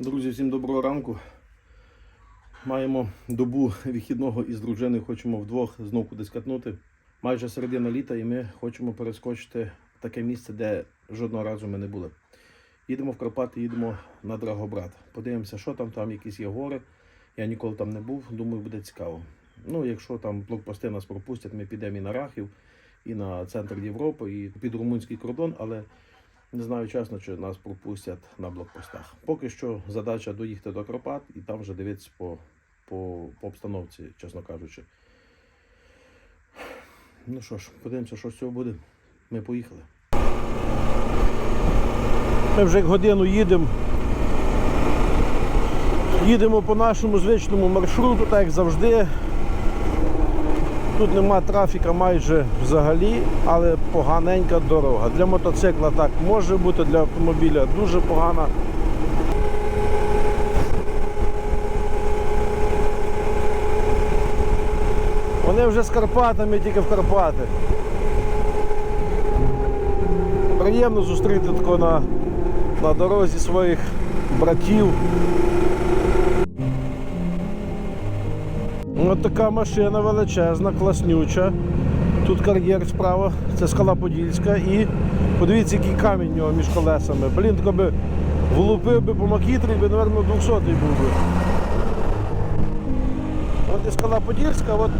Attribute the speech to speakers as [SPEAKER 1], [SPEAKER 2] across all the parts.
[SPEAKER 1] Друзі, всім доброго ранку. Маємо добу вихідного із дружиною, хочемо вдвох знову кудись катнути. Майже середина літа, і ми хочемо перескочити в таке місце, де жодного разу ми не були. Їдемо в Карпати, їдемо на Драгобрат. Подивимося, що там, там якісь є гори. Я ніколи там не був, думаю, буде цікаво. Ну, якщо там блокпости нас пропустять, ми підемо і на Рахів, і на центр Європи, і під румунський кордон, але не знаю чесно, чи нас пропустять на блокпостах. Поки що задача доїхати до Карпат і там вже дивитися по, по, по обстановці, чесно кажучи. Ну що ж, подивимося, що з цього буде. Ми поїхали. Ми вже годину їдемо. Їдемо по нашому звичному маршруту, так як завжди. Тут нема трафіка майже взагалі, але поганенька дорога. Для мотоцикла так може бути, для автомобіля дуже погана. Вони вже з Карпатами, тільки в Карпати. Приємно зустріти тако на, на дорозі своїх братів. Ось така машина величезна, класнюча. Тут кар'єр справа, це скала Подільська і подивіться, який камінь у нього між колесами. Блін, тако би влупив би по макітрі, би, мабуть, 200 був би. От і скала Подільська, от,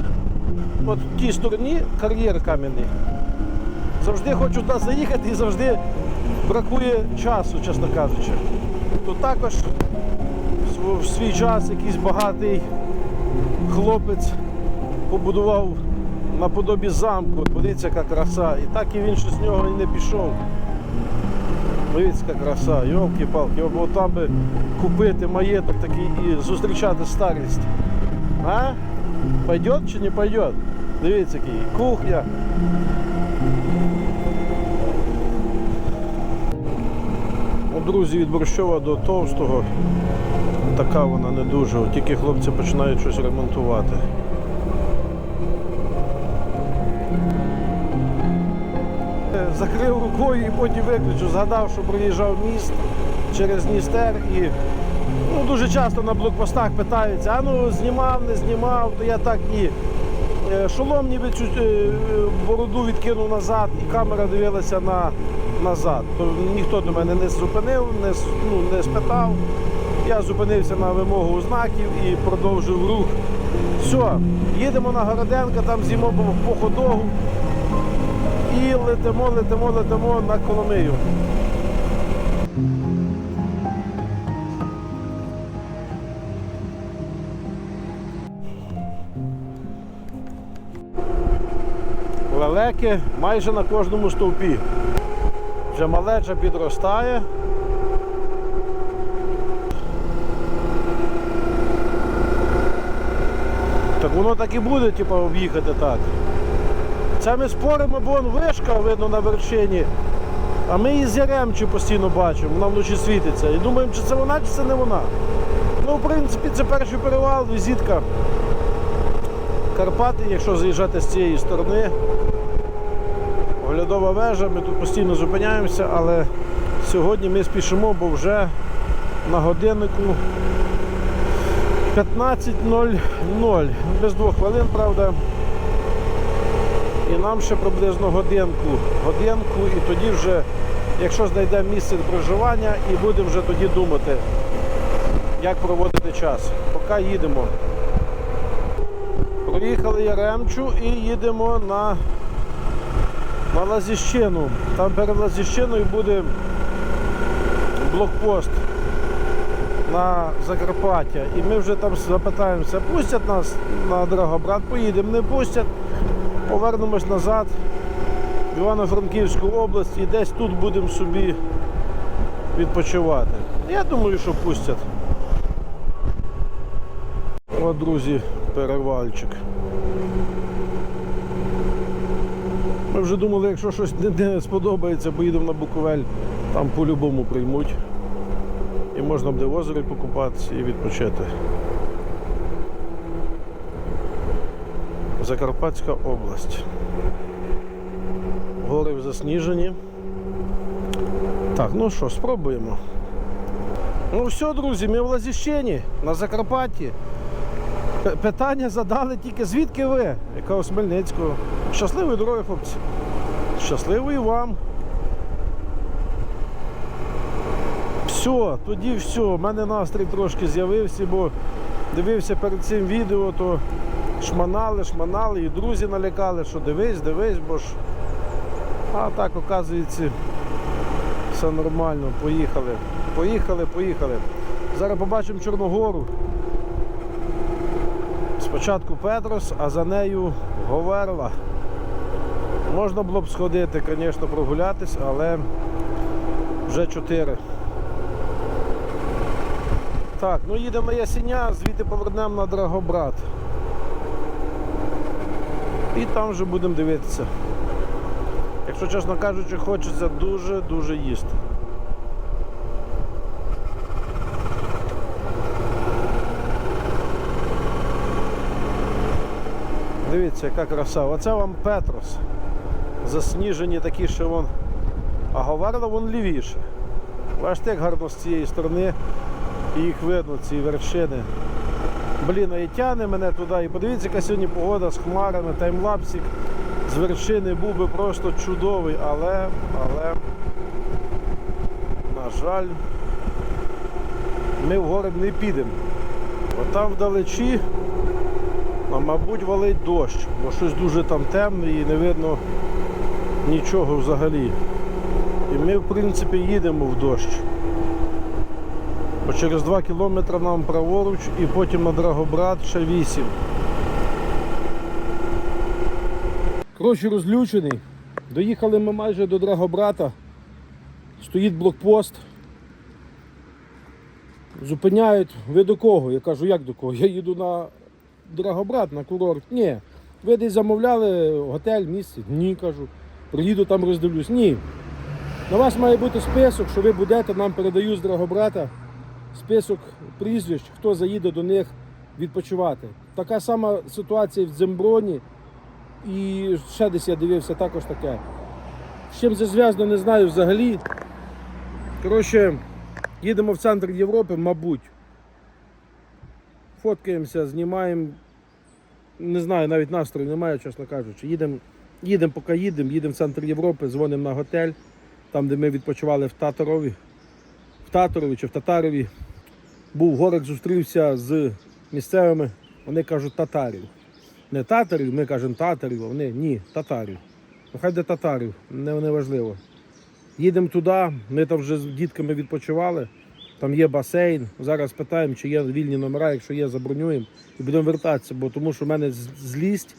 [SPEAKER 1] от в тій стороні кар'єр кам'яний. Завжди хочу туди заїхати і завжди бракує часу, чесно кажучи. Тут також в свій час якийсь багатий хлопець побудував наподобі замку. Дивіться, яка краса. І так і він ще з нього і не пішов. Дивіться, яка краса, йолки-палки, бо там би купити маєток такий і зустрічати старість. А? Пойдет чи не пойдет? Дивіться, який кухня. Друзі, від Борщова до Товстого така вона не дуже. Тільки хлопці починають щось ремонтувати. Закрив рукою і потім виключив. Згадав, що проїжджав міст через Дністер і ну, дуже часто на блокпостах питаються, а ну знімав, не знімав, то я так і е, шолом ніби цю е, бороду відкинув назад, і камера дивилася на, назад. Ніхто до мене не зупинив, не, ну, не спитав. Я зупинився на вимогу знаків і продовжив рух. Все, їдемо на Городенка, там з'їмо по ходогу і летимо, летимо, летимо на Коломию. Лелеки майже на кожному стовпі. Вже малеча підростає. Так воно так і буде, типу, об'їхати так. Це ми споримо, бо вон вишка видно на вершині. А ми її з Яремчі постійно бачимо, вона вночі світиться. І думаємо, чи це вона, чи це не вона. Ну, в принципі, це перший перевал, візитка. Карпати, якщо заїжджати з цієї сторони. Оглядова вежа, ми тут постійно зупиняємося, але сьогодні ми спішимо, бо вже на годиннику 15.00. Без двох хвилин, правда. І нам ще приблизно годинку. Годинку, і тоді вже, якщо знайдемо місце проживання, і будемо вже тоді думати, як проводити час. Поки їдемо. Проїхали Яремчу і їдемо на, на. Там перед Лазіщиною буде блокпост на Закарпаття. І ми вже там запитаємося, пустять нас на Драгобрат, поїдемо, не пустять, повернемось назад в Івано-Франківську область і десь тут будемо собі відпочивати. Я думаю, що пустять. О, друзі, перевальчик. Ми вже думали, якщо щось не, не сподобається, поїдемо на Буковель, там по-любому приймуть. І можна буде в озері покупатися і відпочити. Закарпатська область. Гори засніжені. Так, ну що, спробуємо. Ну все, друзі, ми в Лазіщині, на Закарпатті. Питання задали тільки звідки ви? Якого Хмельницького. Щасливої дороги, хлопці. Щасливої вам. Все, тоді все. У мене настрій трошки з'явився, бо дивився перед цим відео, то шманали, шманали, і друзі налякали, що дивись, дивись, бо ж. А так, оказується, все нормально, поїхали. Поїхали, поїхали. Зараз побачимо Чорногору. Спочатку Петрос, а за нею Говерла. Можна було б сходити, звісно, прогулятись, але вже 4. Так, ну їдемо Ясеня, звідти повернемо на Драгобрат. І там вже будемо дивитися. Якщо чесно кажучи, хочеться дуже-дуже їсти. Дивіться, яка краса. Оце вам Петрос. Засніжені такі, що вон. А Говерла вон лівіше. Бачите, як гарно з цієї сторони і їх видно, ці вершини. Блін, і тяне мене туди. І подивіться, яка сьогодні погода з хмарами, таймлапсик з вершини був би просто чудовий, але, але, на жаль, ми в гори не підемо. От там вдалечі, а, мабуть, валить дощ, бо щось дуже там темне і не видно нічого взагалі. І ми, в принципі, їдемо в дощ. Бо через 2 кілометри нам праворуч і потім на Драгобрат ще 8. Коротше, розлючений. Доїхали ми майже до Драгобрата. Стоїть блокпост. Зупиняють, ви до кого? Я кажу, як до кого? Я їду на Драгобрат, на курорт. Ні. Ви десь замовляли готель, місце? Ні, кажу. Приїду там роздивлюсь. Ні. На вас має бути список, що ви будете, нам передають з Драгобрата список прізвищ, хто заїде до них відпочивати. Така сама ситуація в Дземброні. І ще десь я дивився також таке. З чим це зв'язано, не знаю взагалі. Коротше, їдемо в центр Європи, мабуть. Фоткаємося, знімаємо. Не знаю, навіть настрою немає, чесно кажучи. Їдемо, їдемо, поки їдемо, їдемо в центр Європи, дзвонимо на готель, там, де ми відпочивали в Татарові. В Татарові чи в Татарові. Був горик, зустрівся з місцевими, вони кажуть татарів. Не татарів, ми кажемо татарів, а вони ні, татарів. Ну хай де татарів, не, не важливо. Їдемо туди, ми там вже з дітками відпочивали, там є басейн. Зараз питаємо, чи є вільні номера, якщо є, забронюємо і будемо вертатися, бо тому що в мене злість,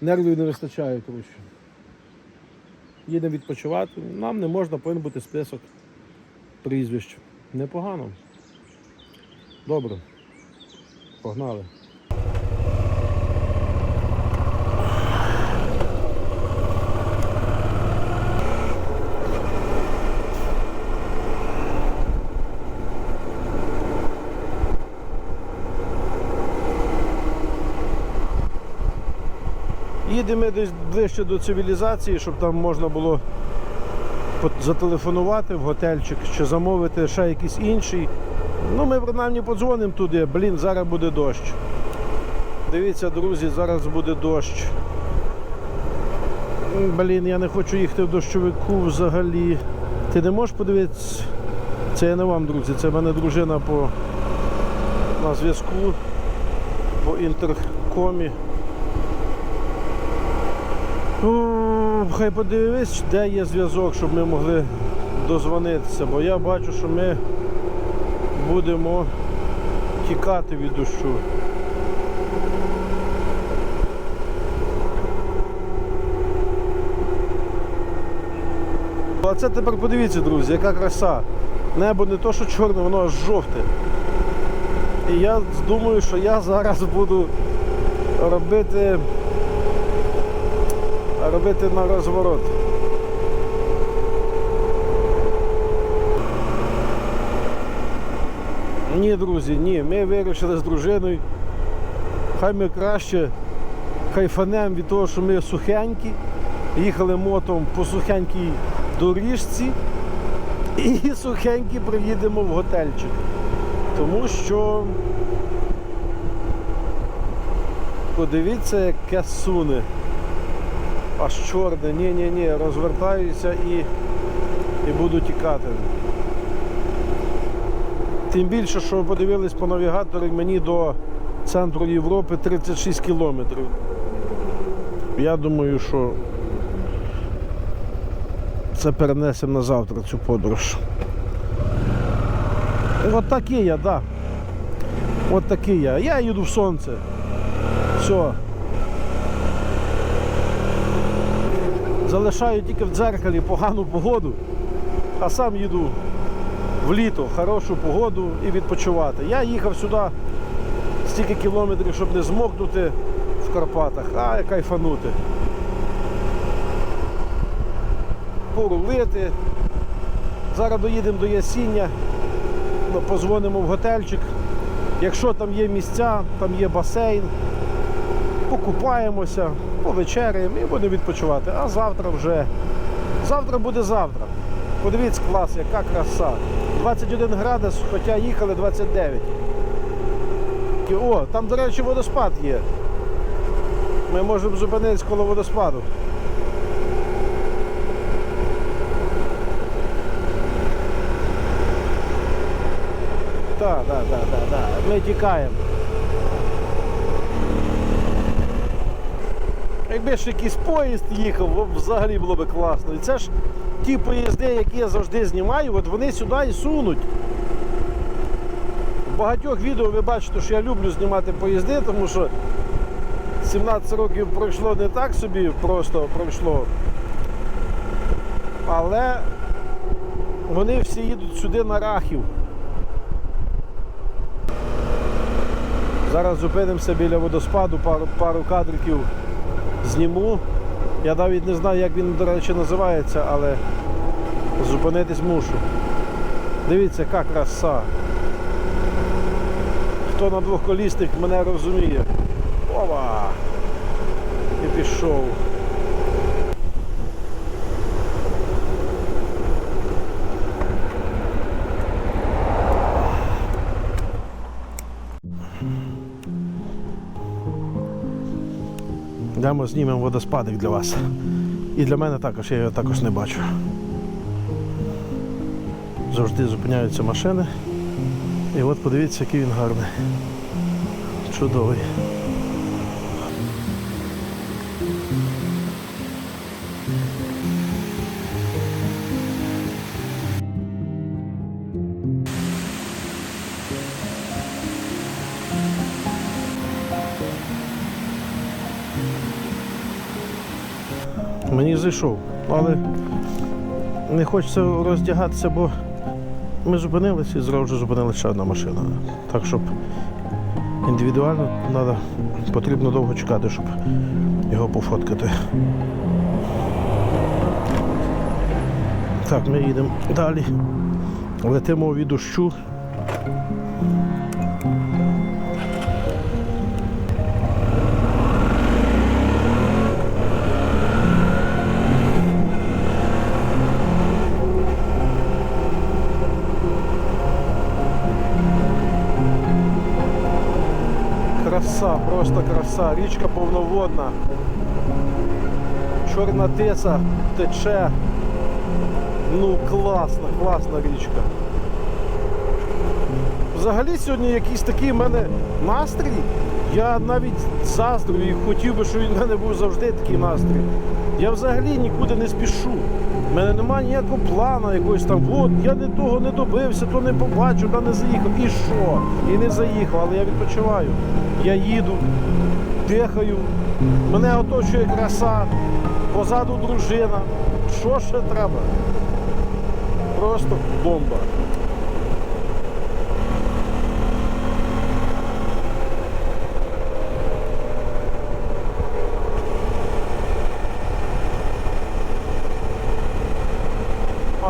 [SPEAKER 1] нервів не вистачає, коротше. Їдемо відпочивати. Нам не можна, повинен бути список прізвищ. Непогано. Добре. Погнали. Їдемо десь ближче до цивілізації, щоб там можна було зателефонувати в готельчик чи замовити ще якийсь інший. Ну, ми принаймні подзвонимо туди. Блін, зараз буде дощ. Дивіться, друзі, зараз буде дощ. Блін, я не хочу їхати в дощовику взагалі. Ти не можеш подивитися? Це я не вам, друзі, це в мене дружина по на зв'язку по інтеркомі. Ну, хай подивись, де є зв'язок, щоб ми могли дозвонитися, бо я бачу, що ми будемо тікати від дощу. А це тепер подивіться, друзі, яка краса. Небо не то, що чорне, воно аж жовте. І я думаю, що я зараз буду робити робити на розворот. Ні, друзі, ні, ми вирішили з дружиною. Хай ми краще кайфанемо від того, що ми сухенькі, їхали мотом по сухенькій доріжці, І сухенькі приїдемо в готельчик. Тому що подивіться, яке суне. Аж чорне, ні-ні-ні, розвертаюся і, і буду тікати. Тим більше, що подивились по навігаторі, мені до центру Європи 36 кілометрів. Я думаю, що це перенесемо на завтра цю подорож. От такий я, так. Да. От такий я. Я їду в сонце. Все. Залишаю тільки в дзеркалі погану погоду, а сам їду в літо, хорошу погоду і відпочивати. Я їхав сюди стільки кілометрів, щоб не змокнути в Карпатах, а кайфанути. Порулити. Зараз доїдемо до Ясіння, ну, позвонимо в готельчик. Якщо там є місця, там є басейн, покупаємося, повечеряємо і будемо відпочивати. А завтра вже. Завтра буде завтра. Подивіться клас, яка краса. 21 градус, хоча їхали 29. І, О, там, до речі, водоспад є. Ми можемо зупинитись коло водоспаду. Так, так, так, так, так. Ми тікаємо. Якби ж якийсь поїзд їхав, взагалі було б класно. І це ж ті поїзди, які я завжди знімаю, от вони сюди і сунуть. В багатьох відео ви бачите, що я люблю знімати поїзди, тому що 17 років пройшло не так собі, просто пройшло. Але вони всі їдуть сюди на рахів. Зараз зупинимося біля водоспаду, пару, пару кадриків зніму. Я навіть не знаю, як він, до речі, називається, але зупинитись мушу. Дивіться, яка краса. Хто на двохколісних мене розуміє. Ова! І пішов. Йдемо знімемо водоспадик для вас. І для мене також, я його також не бачу. Завжди зупиняються машини. І от подивіться, який він гарний. Чудовий. Зайшов, але не хочеться роздягатися, бо ми зупинилися і зразу зупинилася ще одна машина. Так, щоб індивідуально треба, потрібно довго чекати, щоб його пофоткати. Так, ми їдемо далі. Летимо від дощу. Просто краса. Річка повноводна. Чорна тиця тече. Ну, класна, класна річка. Взагалі сьогодні якийсь такий в мене настрій. Я навіть заздрю і хотів би, щоб він в мене був завжди такий настрій. Я взагалі нікуди не спішу. У мене немає ніякого плану якогось там. От, я не того не добився, то не побачив, та не заїхав. І що? І не заїхав, але я відпочиваю. Я їду, дихаю, мене оточує краса, позаду дружина. Що ще треба? Просто бомба.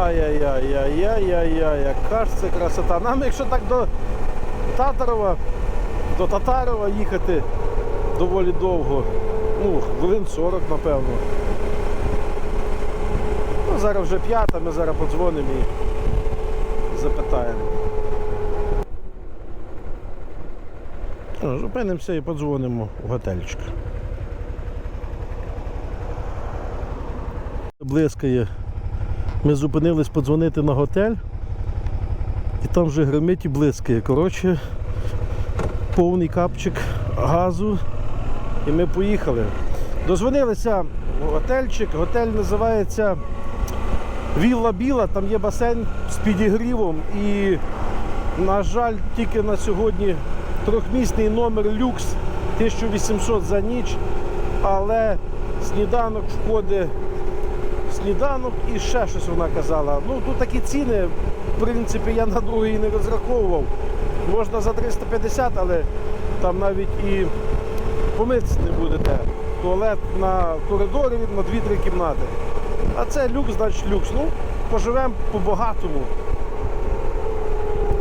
[SPEAKER 1] Ай-яй-яй-яй-яй-яй, яка ж це красота. Нам, якщо так до Татарова, до Татарова їхати доволі довго. Ну, хвилин 40, напевно. Ну, зараз вже п'ята, ми зараз подзвонимо і запитаємо. О, Зупинимося і подзвонимо в готельчик. Блискає. Ми зупинились подзвонити на готель. І там вже гримить і блискає. Коротше, повний капчик газу. І ми поїхали. Дозвонилися в готельчик. Готель називається Вілла Біла, там є басейн з підігрівом. І, на жаль, тільки на сьогодні трьохмісний номер люкс 1800 за ніч. Але сніданок входить сніданок і ще щось вона казала. Ну тут такі ціни, в принципі, я на другий не розраховував. Можна за 350, але там навіть і помитися не будете. Туалет на коридорі на 2-3 кімнати. А це люкс, значить люкс. Ну, поживемо по-багатому.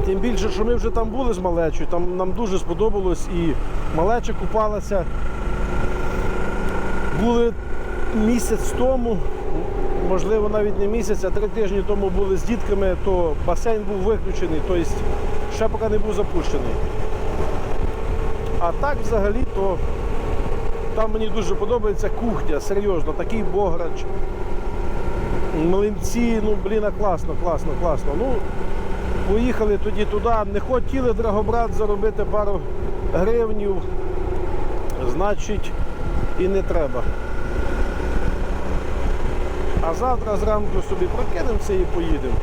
[SPEAKER 1] Тим більше, що ми вже там були з малечою, там нам дуже сподобалось і малеча купалася. Були місяць тому, можливо навіть не місяць, а три тижні тому були з дітками, то басейн був виключений, тобто ще поки не був запущений. А так взагалі, то там мені дуже подобається кухня, серйозно, такий бограч. Млинці, ну блін, класно, класно, класно. Ну, поїхали тоді туди, не хотіли Драгобрат заробити пару гривнів, значить і не треба. А завтра зранку собі прокинемося і поїдемо.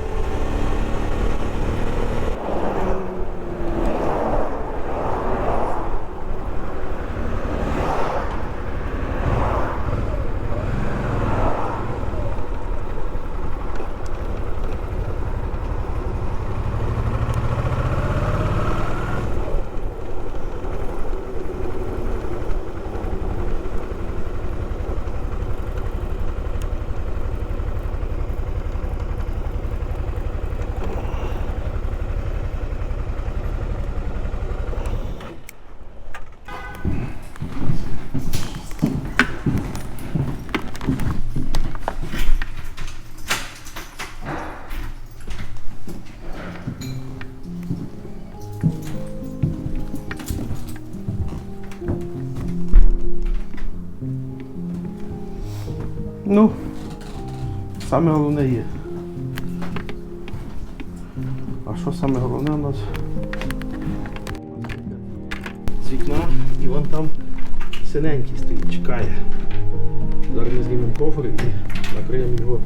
[SPEAKER 1] Ну, саме головне є. А що саме головне у нас? З вікна і вон там синенький стоїть, чекає. Зараз ми знімемо кофр і накриємо його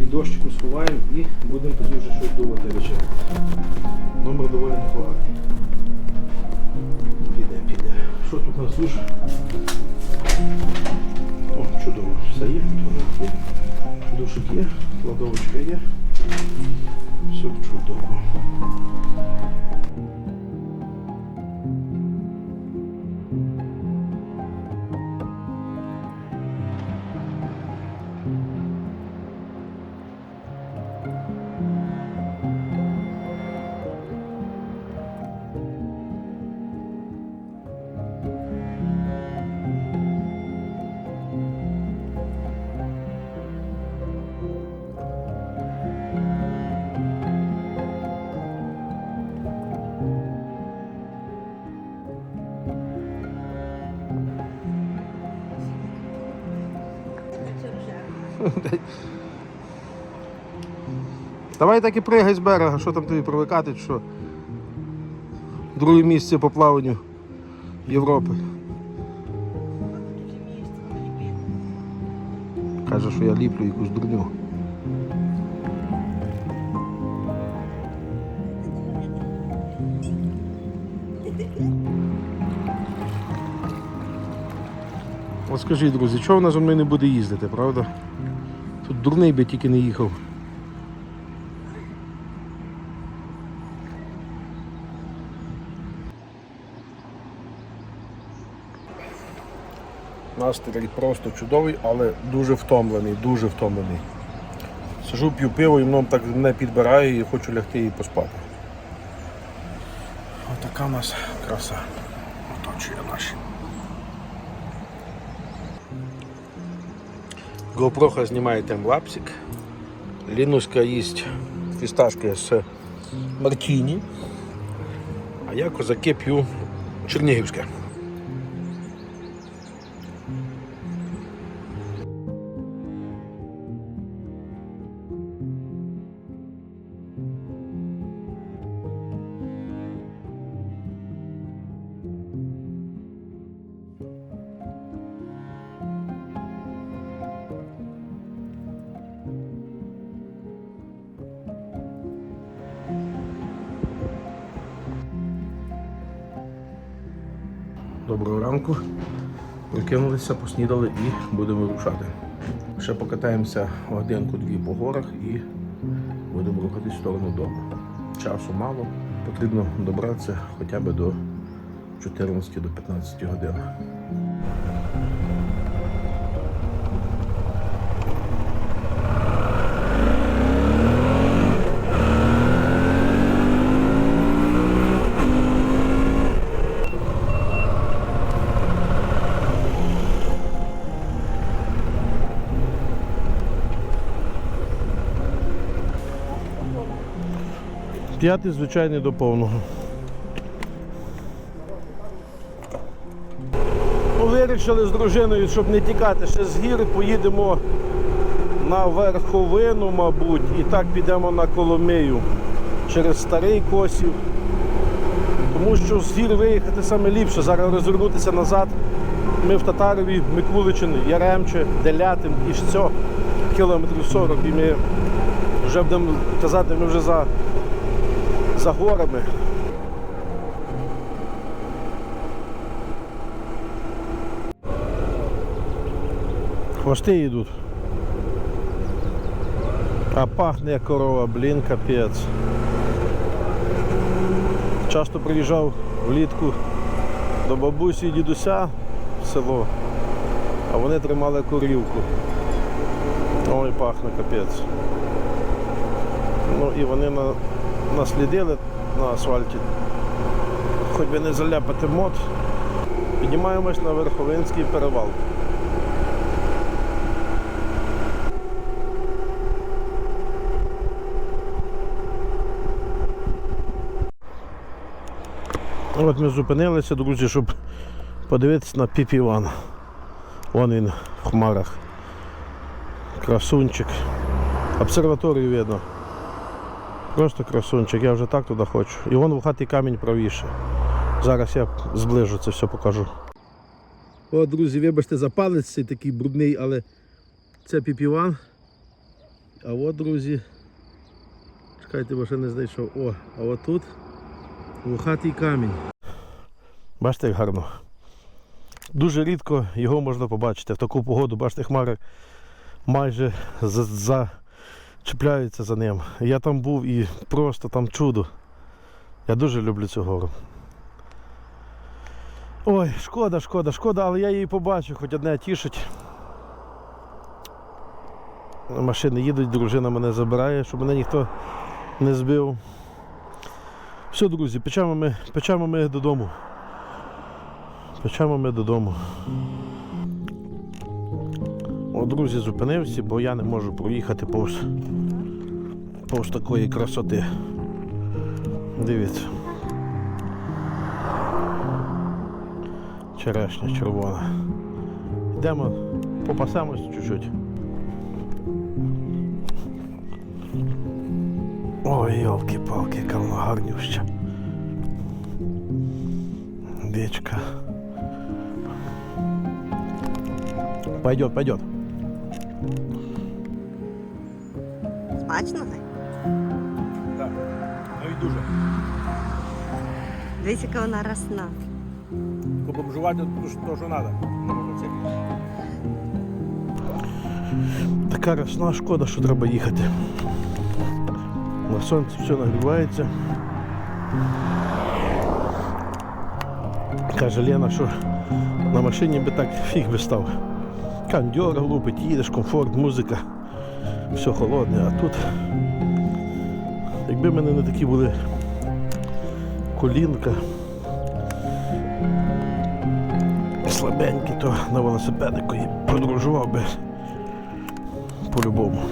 [SPEAKER 1] від дощику, сховаємо і будемо тоді вже щось думати вечеряти. Номер доволі непоганий. Піде, піде. Що тут у нас душ? Душик є, Давай так і пригай з берега, що там тобі привикати, що друге місце по плаванню Європи. Каже, що я ліплю якусь дурню. От скажіть, друзі, чого вона зо мною не буде їздити, правда? Дурний би тільки не їхав. Настрій просто чудовий, але дуже втомлений, дуже втомлений. Сижу, п'ю пиво і воно так не підбирає і хочу лягти і поспати. Отака нас краса оточує наші. GoPro знімає таймлапсик. Лінуська їсть фісташки з Мартіні. А я козаки п'ю Чернігівське. Прикинулися, поснідали і будемо рушати. Ще покатаємося годинку-дві по горах і будемо рухатись в сторону дому. Часу мало, потрібно добратися хоча б до 14 до 15 годин. П'ятий звичайний до повного. Ну, Вирішили з дружиною, щоб не тікати ще з гір, поїдемо на верховину, мабуть, і так підемо на Коломию через старий косів. Тому що з гір виїхати саме ліпше, зараз розвернутися назад. Ми в Татарові, Микуличин, Яремче, Делятин і Шцьо, кілометрів 40, і ми вже будемо казати, ми вже за за горами. Хвости йдуть. А пахне корова, блін, капець. Часто приїжджав влітку до бабусі і дідуся в село, а вони тримали курівку. Ой, пахне капець. Ну і вони на, наслідили на асфальті. Хоч би не заляпати мод. Піднімаємось на Верховинський перевал. От ми зупинилися, друзі, щоб подивитися на Піп Івана. Вон він в хмарах. Красунчик. Обсерваторію видно. Просто красунчик, я вже так туди хочу. І вон в хаті камінь правіше. Зараз я зближу це все покажу. О, друзі, вибачте за палець цей такий брудний, але це піпіван. А от, друзі, чекайте, бо ще не знайшов. О, а от тут вухатий камінь. Бачите, як гарно. Дуже рідко його можна побачити. В таку погоду, бачите, хмари майже за. Чіпляються за ним. Я там був і просто там чудо. Я дуже люблю цю гору. Ой, шкода, шкода, шкода, але я її побачу, хоч одне тішить. Машини їдуть, дружина мене забирає, щоб мене ніхто не збив. Все, друзі, печемо ми, печемо ми додому. Печемо ми додому. Друзі, зупинився, бо я не можу проїхати повз, повз такої красоти. Дивіться. Черешня червона. Йдемо, попасемось чуть-чуть. Ой, йолки-палки, яка вона гарнюща. Дичка. Пойдет, пойдет.
[SPEAKER 2] Смачно так?
[SPEAKER 1] Так, навіть дуже.
[SPEAKER 2] Дивись, яка вона росна.
[SPEAKER 1] Побомжувати то, що треба. Така росна шкода, що треба їхати. На сонці все нагрівається. Каже Лена, що на машині би так фіг би став. Кандьор лупить, їдеш, комфорт, музика, все холодне, а тут, якби в мене не такі були колінка, слабенькі, то на велосипедику і подорожував би по-любому.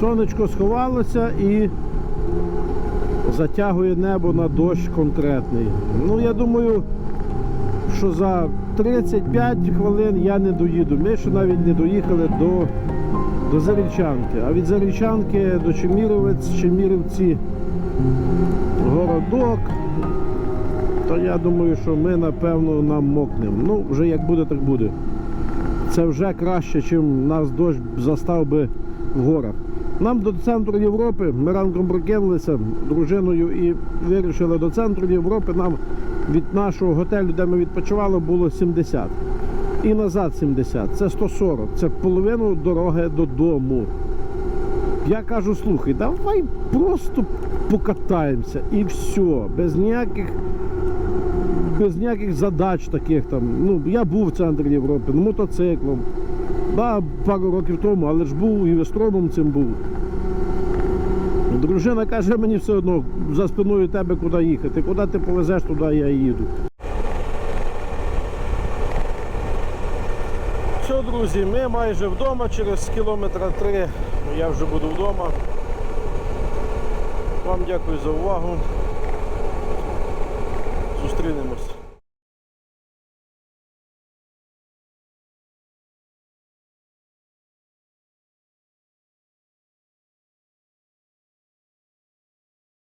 [SPEAKER 1] Сонечко сховалося і затягує небо на дощ конкретний. Ну, я думаю, що за 35 хвилин я не доїду. Ми ще навіть не доїхали до, до Зарічанки. А від Зарічанки до Чеміровець, Чемірівці городок. То я думаю, що ми напевно намокнемо. Ну, вже як буде, так буде. Це вже краще, ніж нас дощ застав би в горах. Нам до центру Європи, ми ранком прокинулися дружиною і вирішили до центру Європи. Нам від нашого готелю, де ми відпочивали, було 70. І назад 70. Це 140. Це половину дороги додому. Я кажу, слухай, давай просто покатаємося і все. Без ніяких без ніяких задач таких там. Ну, я був в центрі Європи, ну, мотоциклом. Да, пару років тому, але ж був і вестромом цим був. Дружина каже, мені все одно за спиною тебе куди їхати. Куди ти повезеш, туди я їду. Все, друзі, ми майже вдома, через кілометра три я вже буду вдома. Вам дякую за увагу. Зустрінемось.